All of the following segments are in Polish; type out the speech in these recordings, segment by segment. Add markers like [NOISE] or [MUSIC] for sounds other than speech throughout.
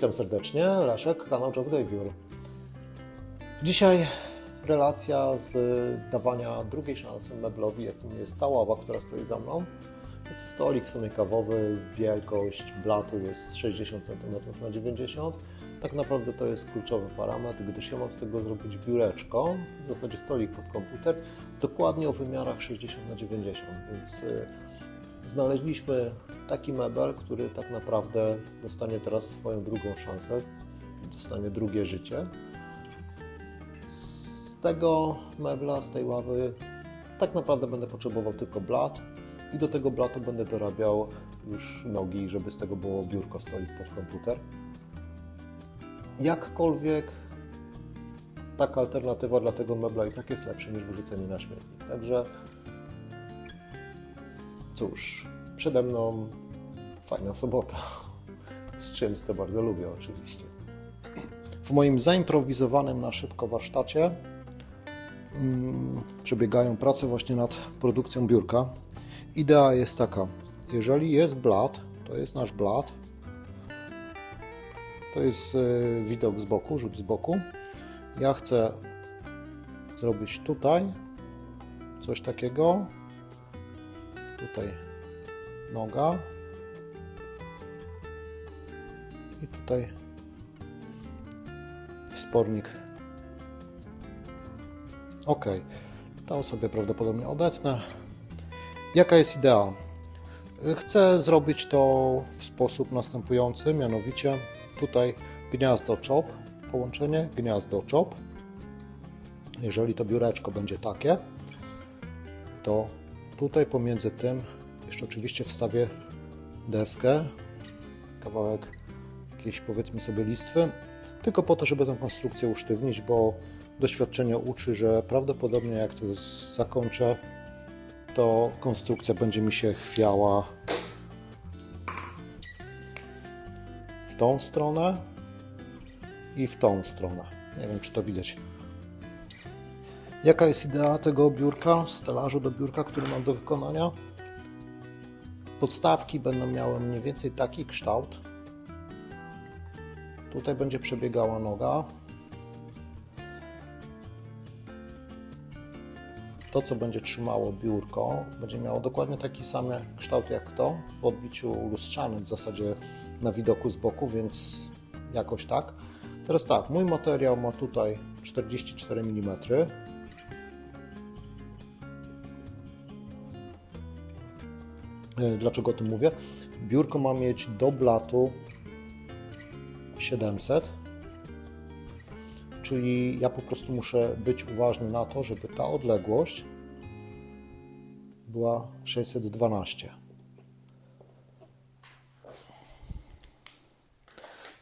Witam serdecznie, Leszek, kanał Jazz Gavior. Dzisiaj relacja z dawania drugiej szansy meblowi, jakim jest ta ława, która stoi za mną. Jest stolik w sumie kawowy, wielkość blatu jest 60 cm na 90 Tak naprawdę to jest kluczowy parametr, gdyż ja mam z tego zrobić biureczko, w zasadzie stolik pod komputer, dokładnie o wymiarach 60 na 90 więc y, znaleźliśmy taki mebel, który tak naprawdę dostanie teraz swoją drugą szansę, dostanie drugie życie. Z tego mebla, z tej ławy tak naprawdę będę potrzebował tylko blat i do tego blatu będę dorabiał już nogi, żeby z tego było biurko, stolik pod komputer. Jakkolwiek taka alternatywa dla tego mebla i tak jest lepsza niż wyrzucenie na śmietnik. Także cóż, przede mną fajna sobota, z czymś, co bardzo lubię oczywiście. W moim zaimprowizowanym na szybko warsztacie mm, przebiegają prace właśnie nad produkcją biurka. Idea jest taka, jeżeli jest blat, to jest nasz blat, to jest y, widok z boku, rzut z boku. Ja chcę zrobić tutaj coś takiego, tutaj noga i tutaj wspornik. Ok, to sobie prawdopodobnie odetnę. Jaka jest idea? Chcę zrobić to w sposób następujący, mianowicie tutaj gniazdo chop, połączenie gniazdo chop. Jeżeli to biureczko będzie takie, to tutaj pomiędzy tym jeszcze oczywiście wstawię deskę, kawałek jakiejś powiedzmy sobie listwy, tylko po to, żeby tę konstrukcję usztywnić, bo doświadczenie uczy, że prawdopodobnie jak to zakończę, to konstrukcja będzie mi się chwiała w tą stronę i w tą stronę. Nie wiem, czy to widać. Jaka jest idea tego biurka, stelażu do biurka, który mam do wykonania? Podstawki będą miały mniej więcej taki kształt. Tutaj będzie przebiegała noga. To, co będzie trzymało biurko, będzie miało dokładnie taki sam kształt jak to, w odbiciu lustrzanym, w zasadzie na widoku z boku, więc jakoś tak. Teraz tak, mój materiał ma tutaj 44 mm. Dlaczego o tym mówię? Biurko ma mieć do blatu 700, czyli ja po prostu muszę być uważny na to, żeby ta odległość była 612.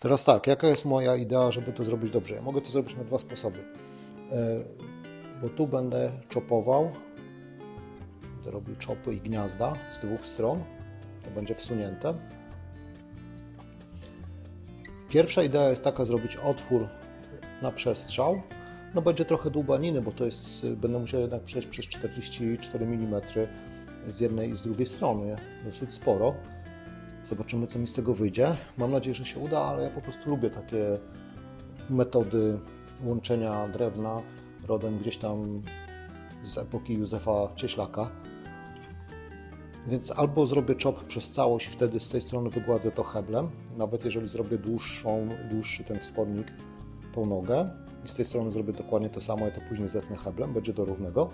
Teraz tak, jaka jest moja idea, żeby to zrobić dobrze? Ja mogę to zrobić na dwa sposoby. E, Bo tu będę czopował, robił czopy i gniazda z dwóch stron. To będzie wsunięte. Pierwsza idea jest taka, zrobić otwór na przestrzał. No będzie trochę dłubaniny, bo to jest, będę musiał jednak przejść przez 44 mm z jednej i z drugiej strony, dosyć sporo. Zobaczymy, co mi z tego wyjdzie. Mam nadzieję, że się uda, ale ja po prostu lubię takie metody łączenia drewna rodem gdzieś tam z epoki Józefa Cieślaka. Więc albo zrobię czop przez całość wtedy z tej strony wygładzę to heblem, nawet jeżeli zrobię dłuższą, dłuższy ten wspornik, tą nogę i z tej strony zrobię dokładnie to samo, ja to później zetnę heblem, będzie do równego.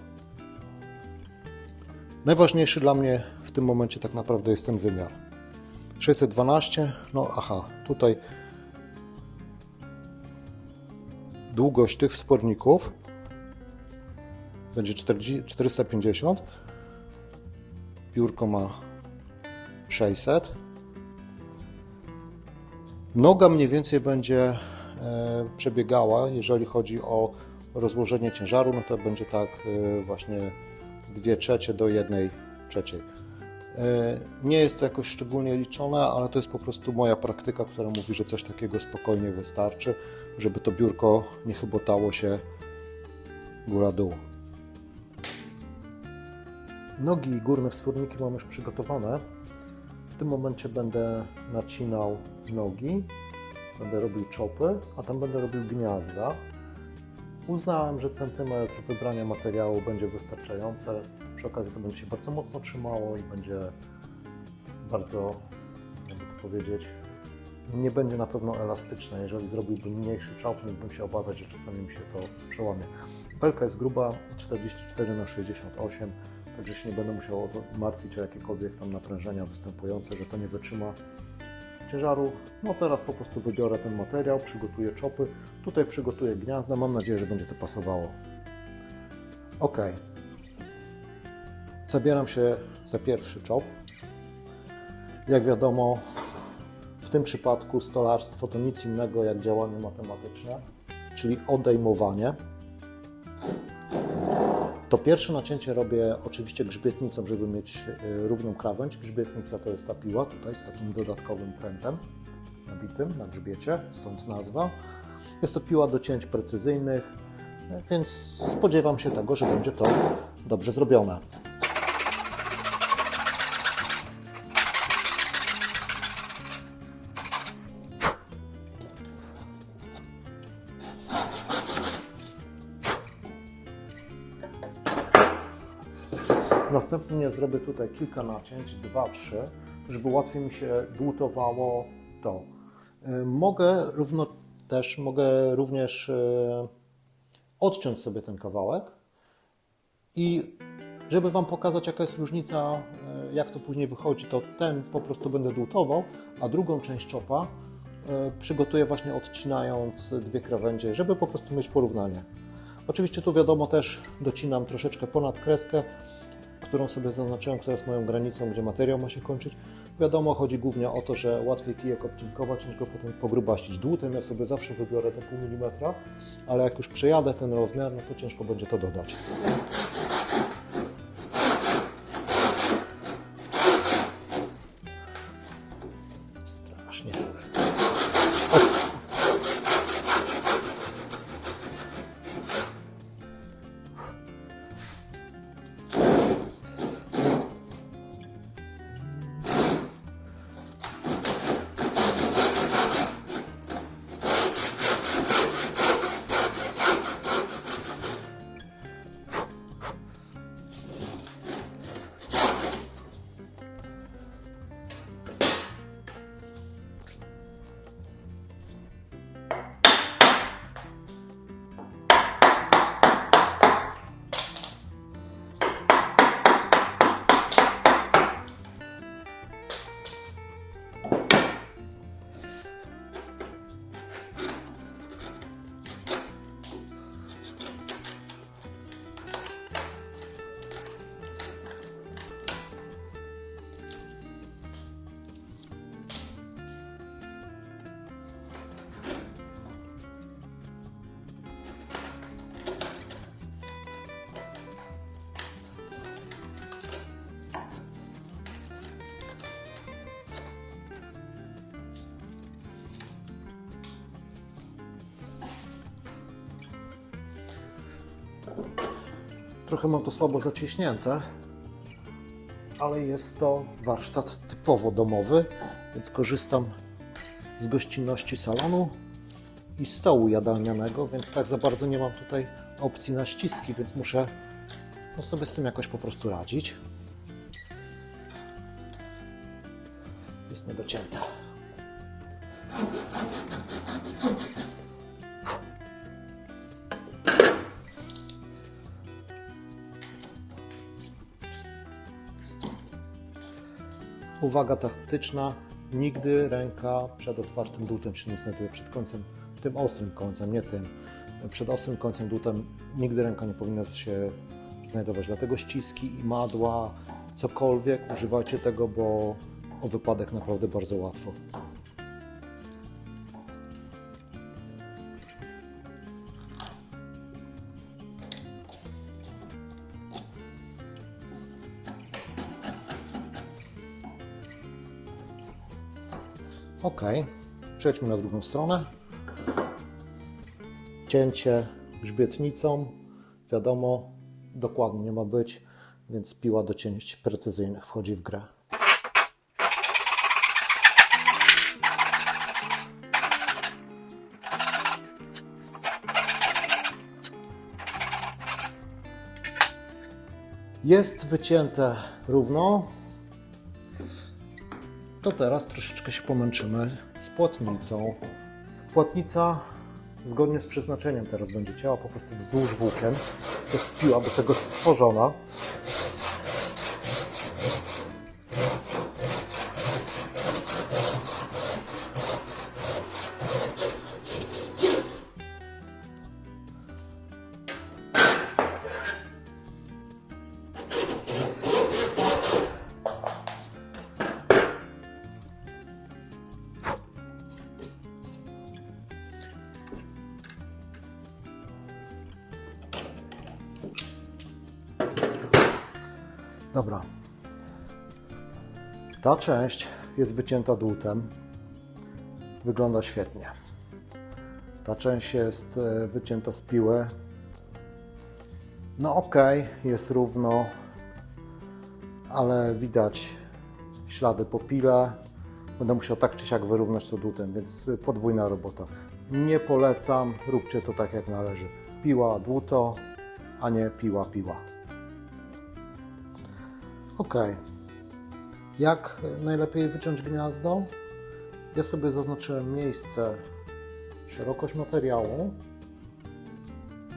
Najważniejszy dla mnie w tym momencie tak naprawdę jest ten wymiar. 612, no aha, tutaj długość tych wsporników będzie 40, 450, biurko ma 600. Noga mniej więcej będzie e, przebiegała, jeżeli chodzi o rozłożenie ciężaru, no to będzie tak e, właśnie 2 trzecie do 1 trzeciej. E, Nie jest to jakoś szczególnie liczone, ale to jest po prostu moja praktyka, która mówi, że coś takiego spokojnie wystarczy, żeby to biurko nie chybotało się góra-dół. Nogi i górne wsporniki mam już przygotowane. W tym momencie będę nacinał nogi będę robił czopy, a tam będę robił gniazda. Uznałem, że centymetr wybrania materiału będzie wystarczające. Przy okazji to będzie się bardzo mocno trzymało i będzie bardzo, jakby to powiedzieć, nie będzie na pewno elastyczne. Jeżeli zrobiłbym mniejszy czop, mógłbym się obawiać, że czasami mi się to przełamie. Belka jest gruba 44 na 68 Także się nie będę musiał martwić o jakiekolwiek tam naprężenia występujące, że to nie wytrzyma ciężaru. No teraz po prostu wybiorę ten materiał, przygotuję czopy. Tutaj przygotuję gniazda. Mam nadzieję, że będzie to pasowało. Ok. Zabieram się za pierwszy czop. Jak wiadomo, w tym przypadku stolarstwo to nic innego jak działanie matematyczne, czyli odejmowanie. To pierwsze nacięcie robię oczywiście grzbietnicą, żeby mieć y, równą krawędź. Grzbietnica to jest ta piła tutaj z takim dodatkowym prętem nabitym na grzbiecie, stąd nazwa. Jest to piła do cięć precyzyjnych, y, więc spodziewam się tego, że będzie to dobrze zrobione. Następnie zrobię tutaj kilka nacięć, dwa, trzy, żeby łatwiej mi się dłutowało to. Y, Mogę równo też, mogę również y, odciąć sobie ten kawałek i żeby Wam pokazać jaka jest różnica, y, jak to później wychodzi, to ten po prostu będę dłutował, a drugą część czopa przygotuję właśnie odcinając dwie krawędzie, żeby po prostu mieć porównanie. Oczywiście tu wiadomo też docinam troszeczkę ponad kreskę, którą sobie zaznaczyłem, która jest moją granicą, gdzie materiał ma się kończyć. Wiadomo, chodzi głównie o to, że łatwiej kijek obcinkować niż go potem pogrubaścić. Dłutem ja sobie zawsze wybiorę te pół milimetra, ale jak już przejadę ten rozmiar, no to ciężko będzie to dodać. Trochę mam to słabo zaciśnięte, ale jest to warsztat typowo domowy, więc korzystam z gościnności salonu i stołu jadalnianego, więc tak za bardzo nie mam tutaj opcji na ściski, więc muszę no sobie z tym jakoś po prostu radzić. Jest niedocięte. Uwaga taktyczna, nigdy ręka przed otwartym dłutem się nie znajduje, przed końcem, tym ostrym końcem, nie tym. Przed ostrym końcem dłutem nigdy ręka nie powinna się znajdować, dlatego ściski i madła, cokolwiek, używajcie tego, bo o wypadek naprawdę bardzo łatwo. Przejdźmy na drugą stronę. Cięcie grzbietnicą. Wiadomo, dokładnie ma być, więc piła do cięć precyzyjnych wchodzi w grę. Jest wycięte równo, to teraz troszeczkę się pomęczymy z płatnicą. Płatnica zgodnie z przeznaczeniem teraz będzie ciała po prostu wzdłuż włókien. To jest piła do tego stworzona. Ta część jest wycięta dłutem. Wygląda świetnie. Ta część jest e, wycięta z piły. No ok, jest równo, ale widać ślady po pile. Będę musiał tak czy siak wyrównać to dłutem, więc e, podwójna robota. Nie polecam, róbcie to tak jak należy. Piła, dłuto, a nie piła, piła. Ok. Jak najlepiej wyciąć gniazdo? Ja sobie zaznaczyłem miejsce, szerokość materiału,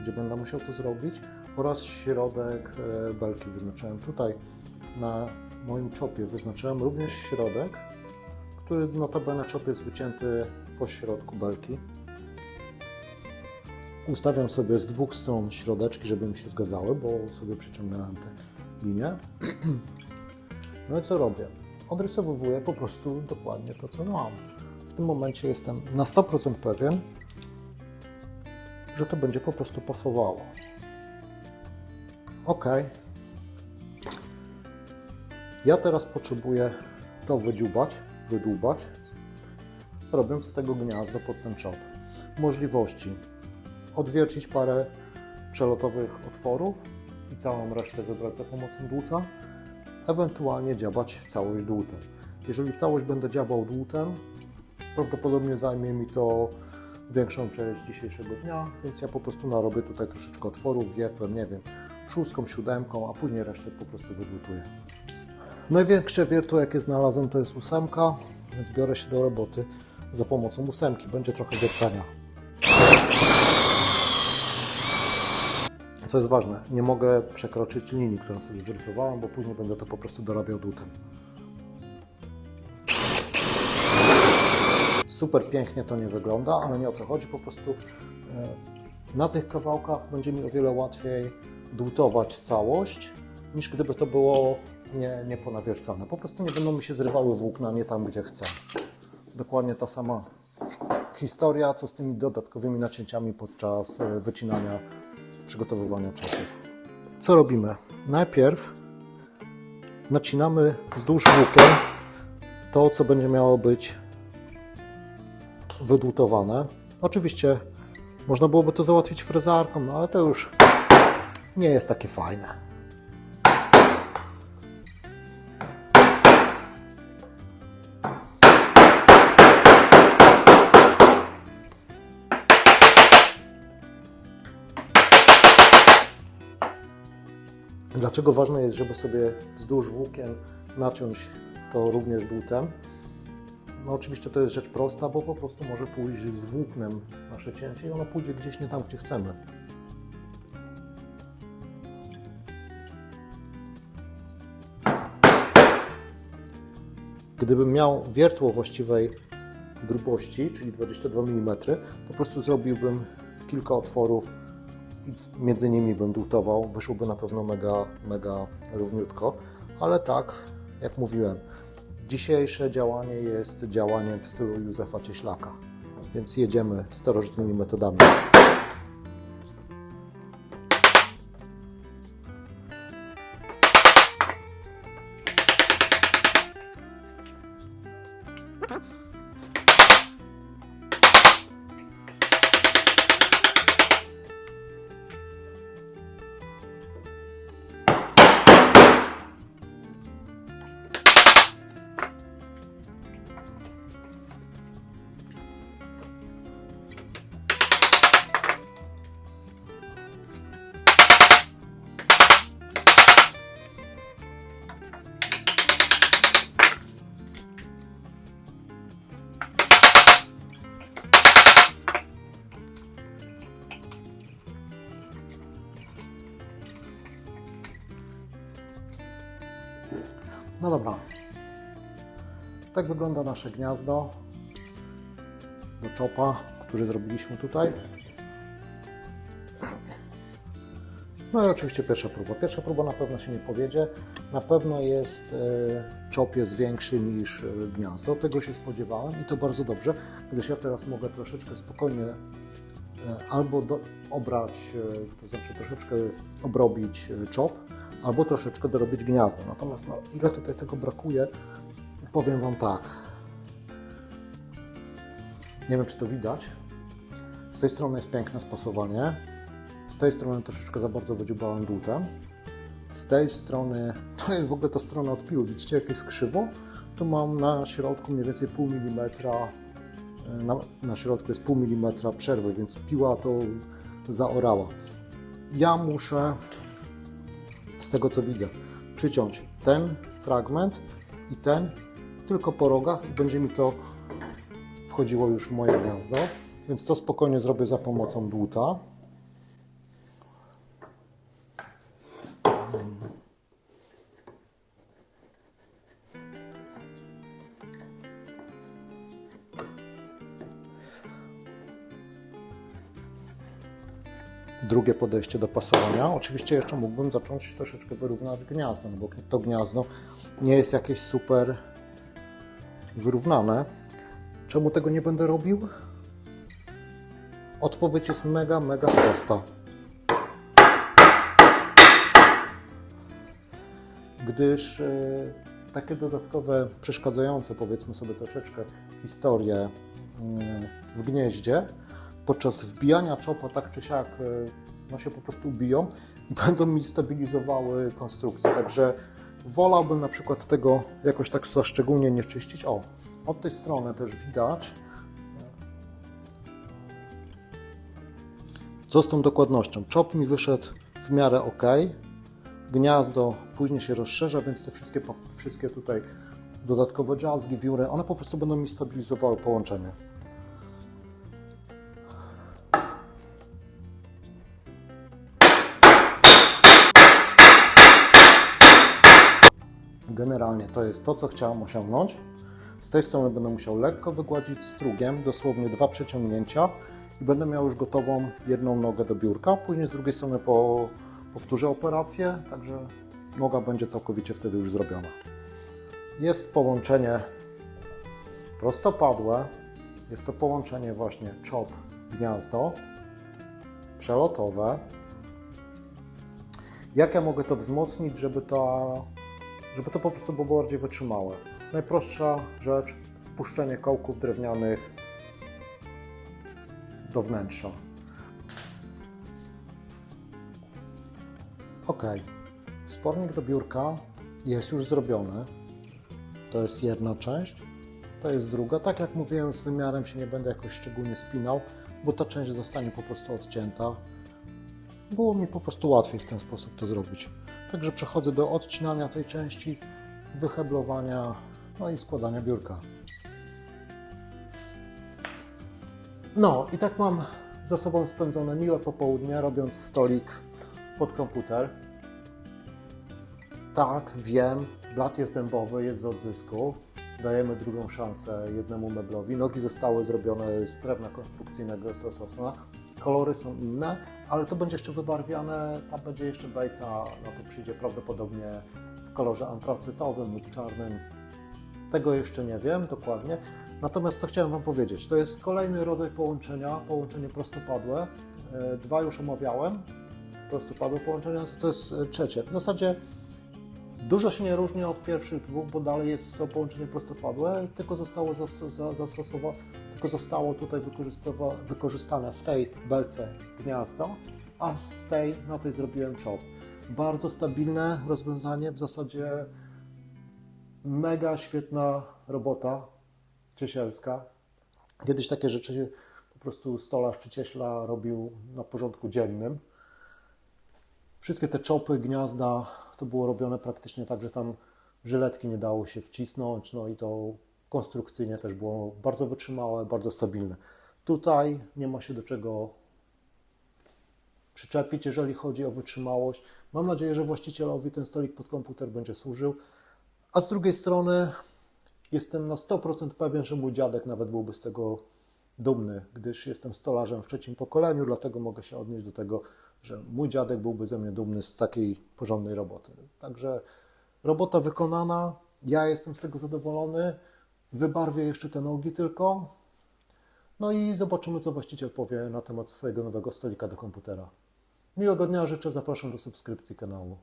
gdzie będę musiał to zrobić, oraz środek e, belki wyznaczyłem. Tutaj na moim czopie wyznaczyłem również środek, który notabene czop jest wycięty po środku belki. Ustawiam sobie z dwóch stron środeczki, żeby mi się zgadzały, bo sobie przyciągnąłem te linie. [CLEARS THROAT] No i co robię? Odrysowuję po prostu dokładnie to, co mam. W tym momencie jestem na 100% pewien, że to będzie po prostu pasowało. Ok. Ja teraz potrzebuję to wydziubać, wydłubać, robiąc z tego gniazdo pod ten czop. Możliwości odwiercić parę przelotowych otworów i całą resztę wybrać za pomocą dłuta, ewentualnie dziabać całość dłutem. Jeżeli całość będę dziabał dłutem, prawdopodobnie zajmie mi to większą część dzisiejszego dnia, więc ja po prostu narobię tutaj troszeczkę otworów, wiertłem, nie wiem, szóstką, siódemką, a później resztę po prostu wydłutuję. Największe wiertło, jakie znalazłem, to jest ósemka, więc biorę się do roboty za pomocą ósemki. Będzie trochę wiercenia. Co jest ważne, nie mogę przekroczyć linii, którą sobie wyrysowałem, bo później będę to po prostu dorabiał dłutem. Super pięknie to nie wygląda, ale nie o to chodzi, po prostu e, na tych kawałkach będzie mi o wiele łatwiej dłutować całość, niż gdyby to było nie, nie ponawiercane. Po prostu nie będą mi się zrywały włókna nie tam, gdzie chcę. Dokładnie ta sama historia, co z tymi dodatkowymi nacięciami podczas e, wycinania, przygotowywania czasów. Co robimy? Najpierw nacinamy wzdłuż włókien to, co będzie miało być wydłutowane. Oczywiście można byłoby to załatwić frezarką, no ale to już nie jest takie fajne. Dlaczego ważne jest, żeby sobie wzdłuż włókien naciąć to również dłutem? No oczywiście to jest rzecz prosta, bo po prostu może pójść z włóknem nasze cięcie i ono pójdzie gdzieś nie tam, gdzie chcemy. Gdybym miał wiertło właściwej grubości, czyli 22 mm, po prostu zrobiłbym kilka otworów między nimi bym dłutował. Wyszłoby na pewno mega, mega równiutko, ale tak, jak mówiłem, Dzisiejsze działanie jest działaniem w stylu Józefa Cieślaka, więc jedziemy starożytnymi metodami. Tak wygląda nasze gniazdo do czopa, który zrobiliśmy tutaj. No i oczywiście pierwsza próba. Pierwsza próba na pewno się nie powiedzie. Na pewno jest e, czop jest większy niż e, gniazdo. Tego się spodziewałem i to bardzo dobrze, gdyż ja teraz mogę troszeczkę spokojnie e, albo do, obrać, to znaczy troszeczkę obrobić czop, albo troszeczkę dorobić gniazdo. Natomiast no, ile tutaj tego brakuje, powiem Wam tak. Nie wiem, czy to widać. Z tej strony jest piękne spasowanie. Z tej strony troszeczkę za bardzo wydziubałem dłutem. Z tej strony, to jest w ogóle ta strona od piły. Widzicie, jak jest krzywo? Tu mam na środku mniej więcej pół milimetra. e, Na, na środku jest pół milimetra przerwy, więc piła to zaorała. Ja muszę, z tego co widzę, przyciąć ten fragment i ten tylko po rogach i będzie mi to wchodziło już w moje gniazdo. Więc to spokojnie zrobię za pomocą dłuta. drugie podejście do pasowania. Oczywiście jeszcze mógłbym zacząć troszeczkę wyrównać gniazdo, no bo to gniazdo nie jest jakieś super wyrównane. Czemu tego nie będę robił? Odpowiedź jest mega, mega prosta. Gdyż y, takie dodatkowe, przeszkadzające, powiedzmy sobie troszeczkę, historie y, w gnieździe podczas wbijania czopa tak czy siak y, no się po prostu biją i będą mi stabilizowały konstrukcję. Także wolałbym na przykład tego jakoś tak za szczególnie nie czyścić. O, od tej strony też widać, co z tą dokładnością. Czop mi wyszedł w miarę ok. Gniazdo później się rozszerza, więc te wszystkie, wszystkie tutaj dodatkowe jazzgi, wióry, one po prostu będą mi stabilizowały połączenie. To jest to, co chciałem osiągnąć. Z tej strony będę musiał lekko wygładzić strugiem, dosłownie dwa przeciągnięcia i będę miał już gotową jedną nogę do biurka. Później z drugiej strony po, powtórzę operację, także noga będzie całkowicie wtedy już zrobiona. Jest połączenie prostopadłe, jest to połączenie właśnie czop gniazdo, przelotowe. Jak ja mogę to wzmocnić, żeby to, żeby to po prostu było bardziej wytrzymałe? Najprostsza rzecz, wpuszczenie kołków drewnianych do wnętrza. Ok, spornik do biurka jest już zrobiony. To jest jedna część, to jest druga. Tak jak mówiłem, z wymiarem się nie będę jakoś szczególnie spinał, bo ta część zostanie po prostu odcięta. Było mi po prostu łatwiej w ten sposób to zrobić. Także przechodzę do odcinania tej części, wyheblowania, no i składania biurka. No i tak mam za sobą spędzone miłe popołudnie, robiąc stolik pod komputer. Tak, wiem, blat jest dębowy, jest z odzysku. Dajemy drugą szansę jednemu meblowi. Nogi zostały zrobione z drewna konstrukcyjnego, z sosna. Kolory są inne, ale to będzie jeszcze wybarwiane, tam będzie jeszcze bejca, no to przyjdzie prawdopodobnie w kolorze antracytowym lub czarnym. Tego jeszcze nie wiem dokładnie. Natomiast co chciałem Wam powiedzieć, to jest kolejny rodzaj połączenia, połączenie prostopadłe. E, Dwa już omawiałem, prostopadłe połączenia, to jest e, trzecie. W zasadzie dużo się nie różni od pierwszych dwóch, bo dalej jest to połączenie prostopadłe, tylko zostało zastos- za- zastosowane, tylko zostało tutaj wykorzystane w tej belce gniazdo, a z tej, na tej zrobiłem czop. Bardzo stabilne rozwiązanie, w zasadzie mega świetna robota czysielska. Kiedyś takie rzeczy po prostu stolarz czy cieśla robił na porządku dziennym. Wszystkie te czopy, gniazda to było robione praktycznie tak, że tam żyletki nie dało się wcisnąć, no i to konstrukcyjnie też było bardzo wytrzymałe, bardzo stabilne. Tutaj nie ma się do czego przyczepić, jeżeli chodzi o wytrzymałość. Mam nadzieję, że właścicielowi ten stolik pod komputer będzie służył. A z drugiej strony jestem na 100% pewien, że mój dziadek nawet byłby z tego dumny, gdyż jestem stolarzem w trzecim pokoleniu, dlatego mogę się odnieść do tego, że mój dziadek byłby ze mnie dumny z takiej porządnej roboty. Także robota wykonana, ja jestem z tego zadowolony, wybarwię jeszcze te nogi tylko, no i zobaczymy, co właściciel powie na temat swojego nowego stolika do komputera. Miłego dnia życzę, zapraszam do subskrypcji kanału.